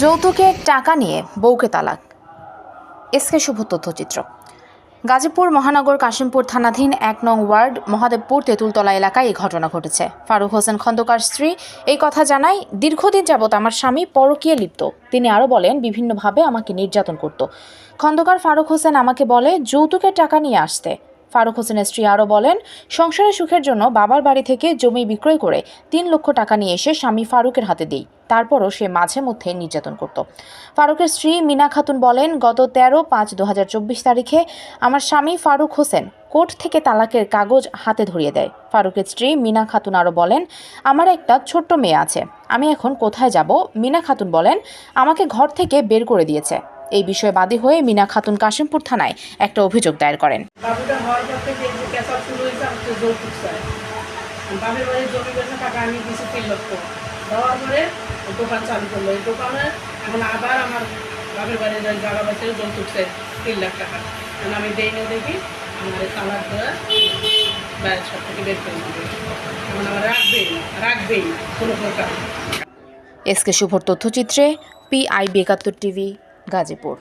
যৌতুকে টাকা নিয়ে বউকে তালাক। এসকে শুভ তথ্যচিত্র। গাজীপুর, মহানগর, কাশিমপুর থানাধীন এক নং ওয়ার্ড, মহাদেবপুর, তেঁতুলতলা এলাকায় এই ঘটনা ঘটেছে। ফারুক হোসেন খন্দকার স্ত্রী এই কথা জানায়, দীর্ঘদিন যাবৎ আমার স্বামী পরকীয়ে লিপ্ত। তিনি আরও বলেন, বিভিন্নভাবে আমাকে নির্যাতন করত। খন্দকার ফারুক হোসেন আমাকে বলে, যৌতুকের টাকা নিয়ে আসতে। ফারুক হোসেনের স্ত্রী আরও বলেন সংসারের সুখের জন্য বাবার বাড়ি থেকে জমি বিক্রয় করে তিন লক্ষ টাকা নিয়ে এসে স্বামী ফারুকের হাতে দিই, তারপরও সে মাঝে মধ্যে নির্যাতন করত। ফারুকের স্ত্রী মিনা খাতুন বলেন, গত তেরো পাঁচ দু তারিখে আমার স্বামী ফারুক হোসেন কোর্ট থেকে তালাকের কাগজ হাতে ধরিয়ে দেয়। ফারুকের স্ত্রী মিনা খাতুন আরও বলেন, আমার একটা ছোট্ট মেয়ে আছে, আমি এখন কোথায় যাব? মিনা খাতুন বলেন, আমাকে ঘর থেকে বের করে দিয়েছে। এই বিষয়ে বাদী হয়ে মিনা খাতুন কাশিমপুর থানায় একটা অভিযোগ দায়ের করেন। বাবুটা হওয়ার পর থেকে যে পেশাব শুরু হয়েছে আমি তো যৌতুক চাই বাপের বাড়ির জমি বেচা টাকা আমি দিয়েছি তিন লক্ষ। দেওয়ার পরে ও দোকান চালু করল। এই দোকানে এখন আবার আমার বাপের বাড়ির ওই জায়গা বেচে যৌতুক তিন লাখ টাকা। এখন আমি দেই না দেখি আমার এই তালাক ধরে বাইরের সব থেকে বের করে দিবে এখন আমার রাখবেই না রাখবেই না কোনো প্রকার। এসকে শুভর তথ্যচিত্রে পিআইবি একাত্তর টিভি। গাজীপুর।